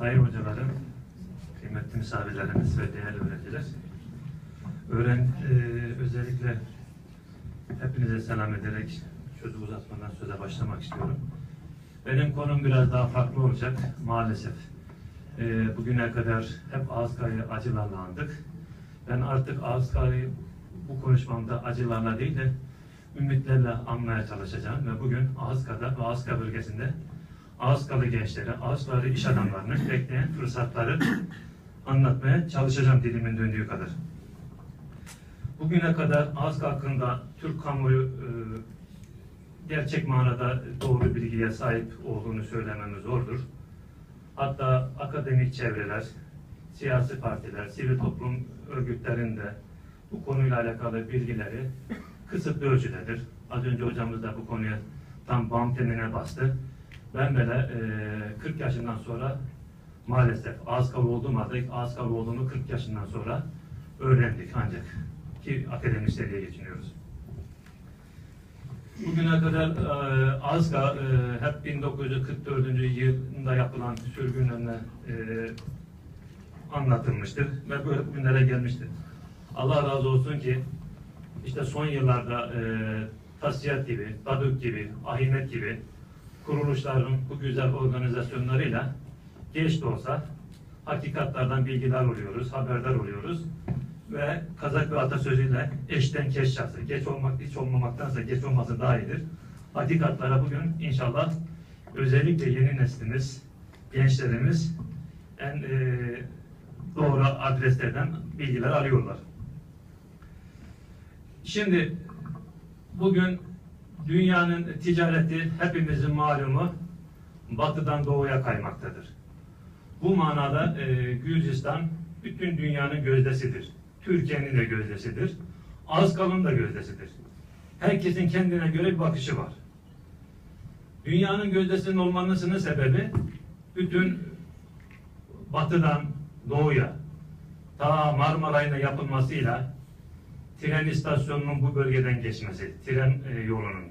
sayın hocalarım, kıymetli misafirlerimiz ve değerli öğrenciler. Öğren, e, özellikle hepinize selam ederek sözü uzatmadan söze başlamak istiyorum. Benim konum biraz daha farklı olacak maalesef. E, bugüne kadar hep Ağızkaya'yı acılarla andık. Ben artık Ağızkaya'yı bu konuşmamda acılarla değil de ümitlerle anmaya çalışacağım ve bugün Ağızka'da ve Ağızka bölgesinde Ağızkalı gençleri, Ağızkalı iş adamlarını bekleyen fırsatları anlatmaya çalışacağım dilimin döndüğü kadar. Bugüne kadar Ağızka hakkında Türk kamuoyu e, gerçek manada doğru bilgiye sahip olduğunu söylememiz zordur. Hatta akademik çevreler, siyasi partiler, sivil toplum örgütlerinde bu konuyla alakalı bilgileri kısıtlı ölçüdedir. Az önce hocamız da bu konuya tam bam tenine bastı. Ben böyle e, 40 yaşından sonra maalesef ağız kavu olduğum halde ağız kavu olduğunu 40 yaşından sonra öğrendik ancak ki akademik seviyeye geçiniyoruz. Bugüne kadar e, Azga e, hep 1944. yılında yapılan sürgünlerine e, anlatılmıştır ve böyle bugünlere gelmiştir. Allah razı olsun ki işte son yıllarda e, Tasiyat gibi, Daduk gibi, Ahimet gibi kuruluşların bu güzel organizasyonlarıyla geç de olsa hakikatlardan bilgiler oluyoruz, haberdar oluyoruz ve Kazak ve atasözüyle eşten keş şahsı. Geç olmak hiç olmamaktansa geç olması daha iyidir. Hakikatlara bugün inşallah özellikle yeni neslimiz, gençlerimiz en e, doğru adreslerden bilgiler alıyorlar. Şimdi bugün dünyanın ticareti hepimizin malumu batıdan doğuya kaymaktadır. Bu manada e, Gürcistan bütün dünyanın gözdesidir. Türkiye'nin de gözdesidir. Azkal'ın da gözdesidir. Herkesin kendine göre bir bakışı var. Dünyanın gözdesinin olmasının sebebi bütün batıdan doğuya ta Marmaray'ın yapılmasıyla tren istasyonunun bu bölgeden geçmesi, tren e, yolunun,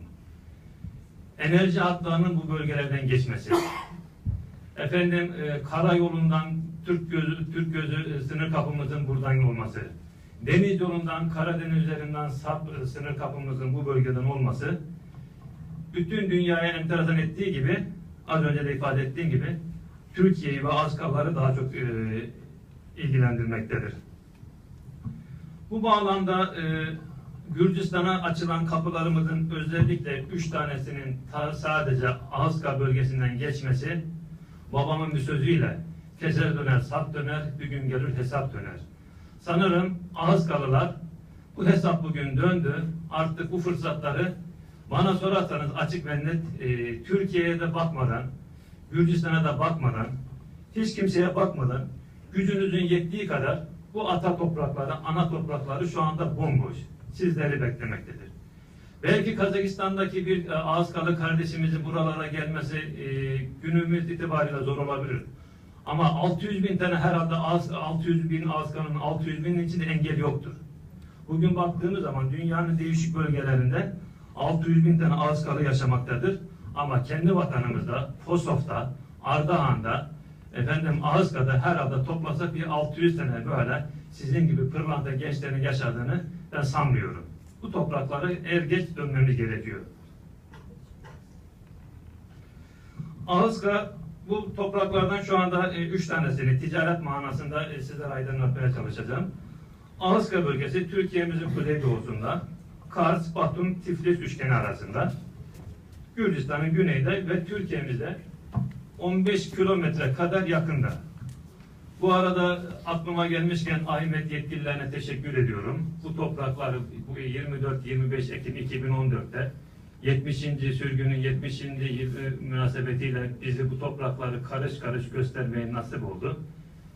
enerji hatlarının bu bölgelerden geçmesi, efendim e, karayolundan Türk gözü, Türk gözü e, sınır kapımızın buradan olması, deniz yolundan Karadeniz üzerinden Sap e, sınır kapımızın bu bölgeden olması, bütün dünyaya enteresan ettiği gibi, az önce de ifade ettiğim gibi, Türkiye'yi ve Azkalları daha çok e, ilgilendirmektedir. Bu bağlamda e, Gürcistan'a açılan kapılarımızın özellikle üç tanesinin ta sadece Ahıska bölgesinden geçmesi babamın bir sözüyle keser döner, sap döner, bir gün gelir hesap döner. Sanırım Ahıskalılar bu hesap bugün döndü. Artık bu fırsatları bana sorarsanız açık ve net e, Türkiye'ye de bakmadan, Gürcistan'a da bakmadan, hiç kimseye bakmadan gücünüzün yettiği kadar bu ata toprakları, ana toprakları şu anda bomboş. Sizleri beklemektedir. Belki Kazakistan'daki bir e, Ağızkalı kardeşimizin buralara gelmesi e, günümüz itibariyle zor olabilir. Ama 600 bin tane herhalde Ağız, 600 bin Ağızkalı'nın 600 binin içinde engel yoktur. Bugün baktığımız zaman dünyanın değişik bölgelerinde 600 bin tane Ağızkalı yaşamaktadır. Ama kendi vatanımızda, Fosof'ta, Ardahan'da, efendim Ağızka'da herhalde toplasak bir 600 sene böyle sizin gibi pırlanta gençlerin yaşadığını ben sanmıyorum. Bu toprakları er geç dönmemiz gerekiyor. Ağızka bu topraklardan şu anda e, üç tanesini ticaret manasında e, sizlere aydınlatmaya çalışacağım. Ağızka bölgesi Türkiye'mizin kuzeydoğusunda, Kars, Batum, Tiflis üçgeni arasında, Gürcistan'ın güneyde ve Türkiye'mizde 15 kilometre kadar yakında. Bu arada aklıma gelmişken Ahmet yetkililerine teşekkür ediyorum. Bu toprakları bu 24-25 Ekim 2014'te 70. sürgünün 70. yılı münasebetiyle bizi bu toprakları karış karış göstermeye nasip oldu.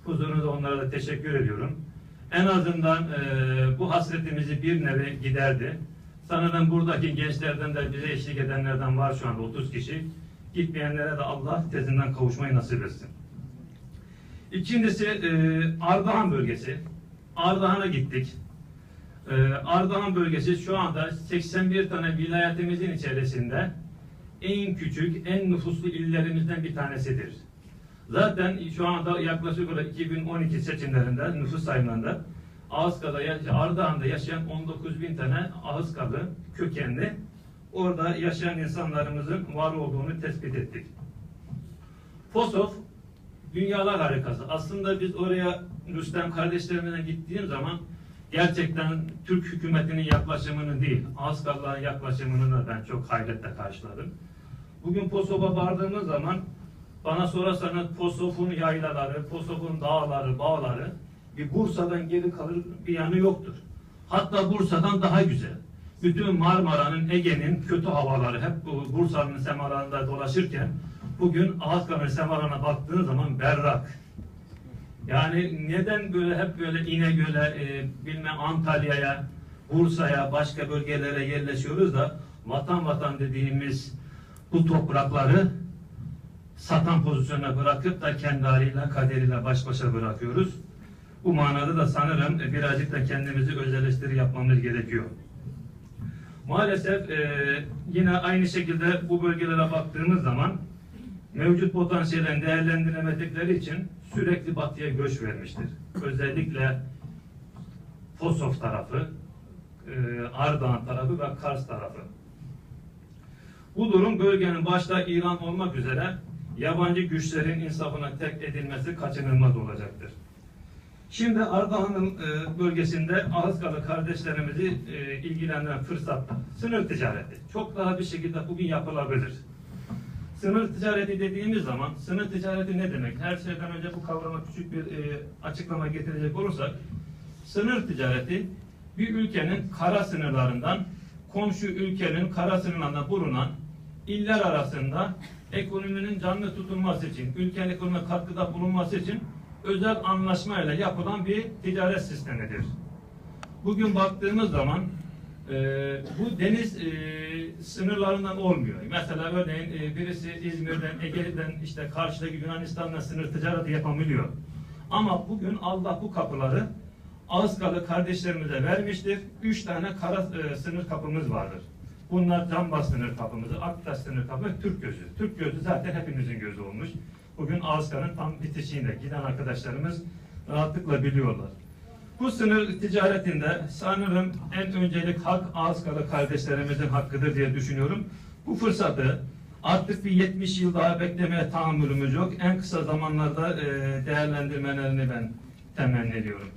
Huzurunuzda onlara da teşekkür ediyorum. En azından e, bu hasretimizi bir nevi giderdi. Sanırım buradaki gençlerden de bize eşlik edenlerden var şu anda 30 kişi. Gitmeyenlere de Allah tezinden kavuşmayı nasip etsin. İkincisi e, Ardahan bölgesi. Ardahan'a gittik. E, Ardahan bölgesi şu anda 81 tane vilayetimizin içerisinde en küçük, en nüfuslu illerimizden bir tanesidir. Zaten şu anda yaklaşık olarak 2012 seçimlerinde nüfus sayımlarında Ağızka'da, Ardahan'da yaşayan 19 bin tane Ağızkalı kökenli orada yaşayan insanlarımızın var olduğunu tespit ettik. Posof dünyalar harikası. Aslında biz oraya Rüstem kardeşlerimle gittiğim zaman gerçekten Türk hükümetinin yaklaşımını değil, Ağızkalıların yaklaşımını da ben çok hayretle karşıladım. Bugün Posof'a vardığımız zaman bana sorarsanız Posof'un yaylaları, Posof'un dağları, bağları bir Bursa'dan geri kalır bir yanı yoktur. Hatta Bursa'dan daha güzel. Bütün Marmara'nın, Ege'nin kötü havaları hep bu Bursa'nın semalarında dolaşırken bugün Ağızkan'ın semalarına baktığın zaman berrak. Yani neden böyle hep böyle İnegöl'e, e, bilmem Antalya'ya, Bursa'ya, başka bölgelere yerleşiyoruz da vatan vatan dediğimiz bu toprakları satan pozisyona bırakıp da kendi haliyle, kaderiyle baş başa bırakıyoruz. Bu manada da sanırım e, birazcık da kendimizi öz yapmamız gerekiyor. Maalesef e, yine aynı şekilde bu bölgelere baktığımız zaman mevcut potansiyelden değerlendiremedikleri için sürekli batıya göç vermiştir. Özellikle Fosof tarafı, e, Ardahan tarafı ve Kars tarafı. Bu durum bölgenin başta İran olmak üzere yabancı güçlerin insafına tek edilmesi kaçınılmaz olacaktır. Şimdi Ardahan'ın e, bölgesinde Ağızkalı kardeşlerimizi e, ilgilendiren fırsatta sınır ticareti çok daha bir şekilde bugün yapılabilir. Sınır ticareti dediğimiz zaman sınır ticareti ne demek? Her şeyden önce bu kavrama küçük bir e, açıklama getirecek olursak sınır ticareti bir ülkenin kara sınırlarından komşu ülkenin kara sınırlarında bulunan iller arasında ekonominin canlı tutulması için, ülkenin ekonomine katkıda bulunması için özel anlaşmayla yapılan bir ticaret sistemidir. Bugün baktığımız zaman e, bu deniz e, sınırlarından olmuyor. Mesela örneğin e, birisi İzmir'den, Ege'den işte karşıdaki Yunanistan'la sınır ticareti yapabiliyor. Ama bugün Allah bu kapıları Ağızkalı kardeşlerimize vermiştir. Üç tane kara e, sınır kapımız vardır. Bunlar Cambaz sınır kapımızı, Aktaş sınır kapı, Türk gözü. Türk gözü zaten hepimizin gözü olmuş. Bugün Ağızkan'ın tam bitişiğinde giden arkadaşlarımız rahatlıkla biliyorlar. Bu sınır ticaretinde sanırım en öncelik hak Ağızkalı kardeşlerimizin hakkıdır diye düşünüyorum. Bu fırsatı artık bir 70 yıl daha beklemeye tahammülümüz yok. En kısa zamanlarda e, değerlendirmelerini ben temenni ediyorum.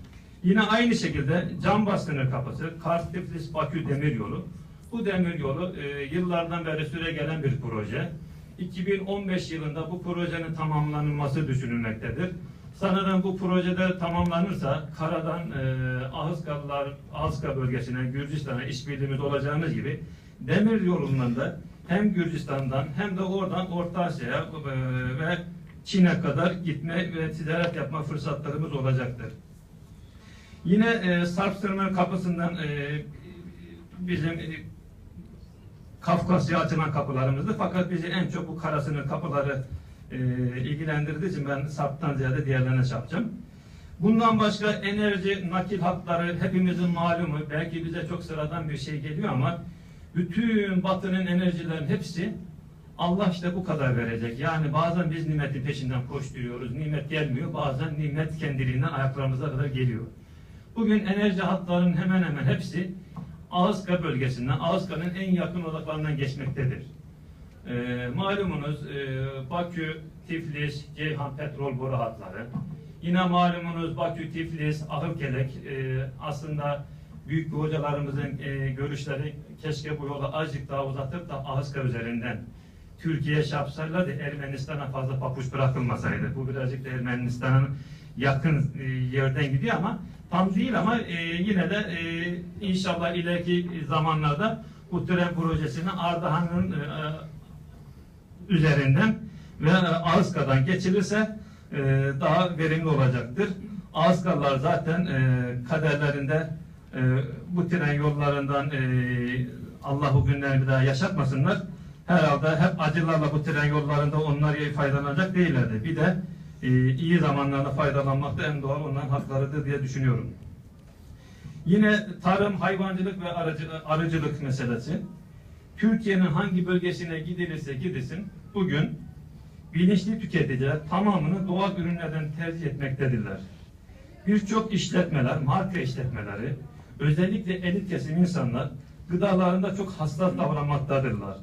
Yine aynı şekilde Cambaz sınır kapısı, Kars Tiflis Bakü demiryolu. Bu demiryolu e, yıllardan beri süre gelen bir proje. 2015 yılında bu projenin tamamlanması düşünülmektedir. Sanırım bu projede tamamlanırsa karadan e, Ahıskalılar, Ahıska bölgesine, Gürcistan'a işbirliğimiz olacağımız gibi demir yolundan da hem Gürcistan'dan hem de oradan Orta Asya'ya e, ve Çin'e kadar gitme ve ticaret yapma fırsatlarımız olacaktır. Yine e, Sarp sınır kapısından e, bizim e, Kafkasya açılan kapılarımızdı. Fakat bizi en çok bu kara sınır kapıları e, ilgilendirdiği için ben Sarp'tan ziyade diğerlerine çarpacağım. Bundan başka enerji, nakil hatları hepimizin malumu. Belki bize çok sıradan bir şey geliyor ama bütün batının enerjilerin hepsi Allah işte bu kadar verecek. Yani bazen biz nimetin peşinden koşturuyoruz. Nimet gelmiyor. Bazen nimet kendiliğinden ayaklarımıza kadar geliyor. Bugün enerji hatlarının hemen hemen hepsi Ağızka bölgesinden, Ağızka'nın en yakın odaklarından geçmektedir. Ee, malumunuz e, Bakü, Tiflis, Ceyhan petrol boru hatları. Yine malumunuz Bakü, Tiflis, Ahırkelek e, aslında büyük hocalarımızın e, görüşleri keşke bu yolu azıcık daha uzatıp da Ağızka üzerinden Türkiye şapsayla da Ermenistan'a fazla papuç bırakılmasaydı. Bu birazcık da Ermenistan'ın yakın e, yerden gidiyor ama tam değil ama e, yine de e, inşallah ileriki zamanlarda bu tren projesini Ardahan'ın e, üzerinden ve Ağızka'dan geçilirse e, daha verimli olacaktır. Ağızkalılar zaten e, kaderlerinde e, bu tren yollarından e, Allah bu günleri bir daha yaşatmasınlar. Herhalde hep acılarla bu tren yollarında onlar faydalanacak değillerdi. Bir de e, iyi zamanlarda faydalanmak da en doğal onların haklarıdır diye düşünüyorum. Yine tarım, hayvancılık ve aracı, arıcılık meselesi. Türkiye'nin hangi bölgesine gidilirse gidilsin bugün bilinçli tüketiciler tamamını doğal ürünlerden tercih etmektedirler. Birçok işletmeler, marka işletmeleri, özellikle elit kesim insanlar gıdalarında çok hassas davranmaktadırlar.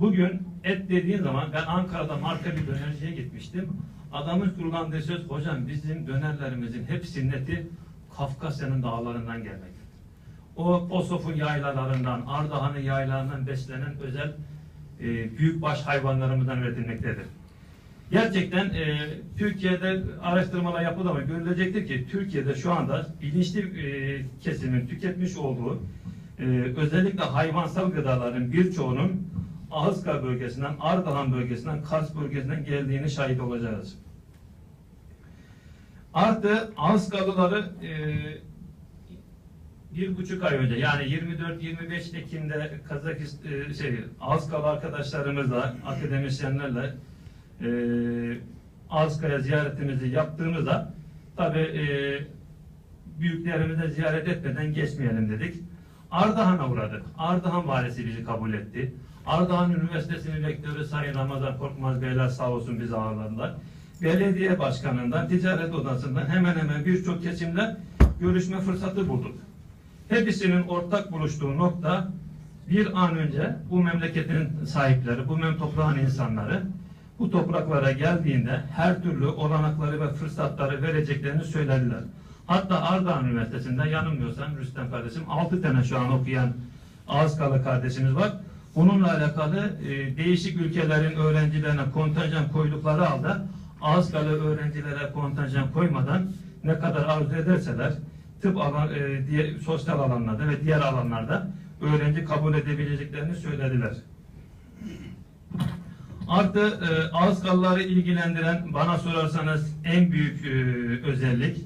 Bugün et dediğin zaman ben Ankara'da marka bir dönerciye gitmiştim. Adamın kullandığı söz hocam bizim dönerlerimizin hepsinin eti Kafkasya'nın dağlarından gelmektedir. O Kosof'un yaylalarından, Ardahan'ın yaylalarından beslenen özel e, büyükbaş hayvanlarımızdan üretilmektedir. Gerçekten e, Türkiye'de araştırmalar yapıldı ama görülecektir ki Türkiye'de şu anda bilinçli e, kesimin tüketmiş olduğu e, özellikle hayvansal gıdaların birçoğunun Ahıska bölgesinden, Ardahan bölgesinden, Kars bölgesinden geldiğini şahit olacağız. Artı Ahıskalıları e, bir buçuk ay önce yani 24-25 Ekim'de Kazakistan e, şey Azkalı arkadaşlarımızla, akademisyenlerle e, Azka'ya ziyaretimizi yaptığımızda tabi e, büyüklerimizi ziyaret etmeden geçmeyelim dedik. Ardahan'a uğradık. Ardahan valisi bizi kabul etti. Ardahan Üniversitesi'nin rektörü Sayın Ramazan Korkmaz Beyler sağ olsun bizi ağırladılar. Belediye başkanından, ticaret odasından hemen hemen birçok kesimle görüşme fırsatı bulduk. Hepsinin ortak buluştuğu nokta bir an önce bu memleketin sahipleri, bu mem toprağın insanları bu topraklara geldiğinde her türlü olanakları ve fırsatları vereceklerini söylediler. Hatta Ardahan Üniversitesi'nde yanılmıyorsam Rüstem kardeşim 6 tane şu an okuyan Ağızkalı kardeşimiz var. Bununla alakalı e, değişik ülkelerin öğrencilerine kontenjan koydukları halde Ağızkalı öğrencilere kontenjan koymadan ne kadar arzu ederseler tıp alan, e, diğer, sosyal alanlarda ve diğer alanlarda öğrenci kabul edebileceklerini söylediler. Artı e, Ağızkalıları ilgilendiren bana sorarsanız en büyük e, özellik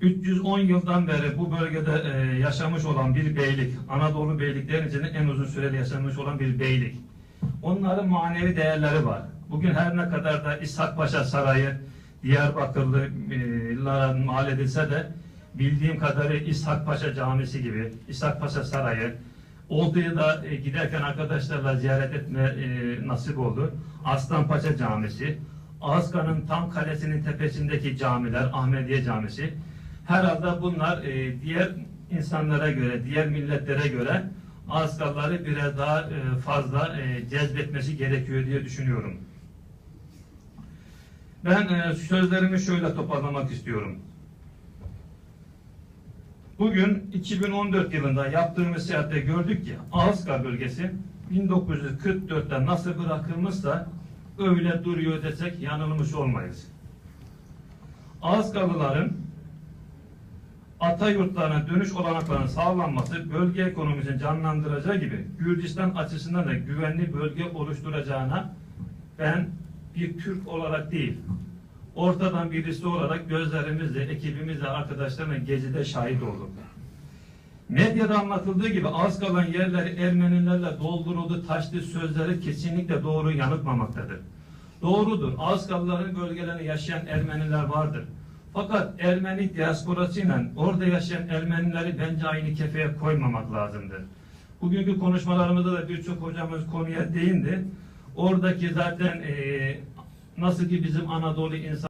310 yıldan beri bu bölgede e, yaşamış olan bir beylik, Anadolu beyliklerin en uzun süreli yaşamış olan bir beylik. Onların manevi değerleri var. Bugün her ne kadar da İshak Paşa Sarayı Diyarbakırlılara mal edilse de bildiğim kadarıyla İshak Paşa Camisi gibi, İshak Paşa Sarayı, Oldu'yu da e, giderken arkadaşlarla ziyaret etme e, nasip oldu. Aslan Paşa Camisi, Ağızkan'ın tam kalesinin tepesindeki camiler, Ahmediye Camisi. Herhalde bunlar e, diğer insanlara göre, diğer milletlere göre Ağızkanları biraz daha e, fazla e, cezbetmesi gerekiyor diye düşünüyorum. Ben e, sözlerimi şöyle toparlamak istiyorum. Bugün 2014 yılında yaptığımız seyahatte gördük ki Ağızka bölgesi 1944'te nasıl bırakılmışsa öyle duruyor desek yanılmış olmayız. Ağızkalıların ata yurtlarına dönüş olanaklarının sağlanması bölge ekonomisini canlandıracağı gibi Gürcistan açısından da güvenli bölge oluşturacağına ben bir Türk olarak değil, ortadan birisi olarak gözlerimizle, ekibimizle, arkadaşlarla gezide şahit olduk. Medyada anlatıldığı gibi az kalan yerler Ermenilerle dolduruldu, taştı sözleri kesinlikle doğru yanıtmamaktadır. Doğrudur. Ağızkalıların bölgelerinde yaşayan Ermeniler vardır. Fakat Ermeni diasporasıyla orada yaşayan Ermenileri bence aynı kefeye koymamak lazımdır. Bugünkü konuşmalarımızda da birçok hocamız konuya değindi. Oradaki zaten eee nasıl ki bizim Anadolu insan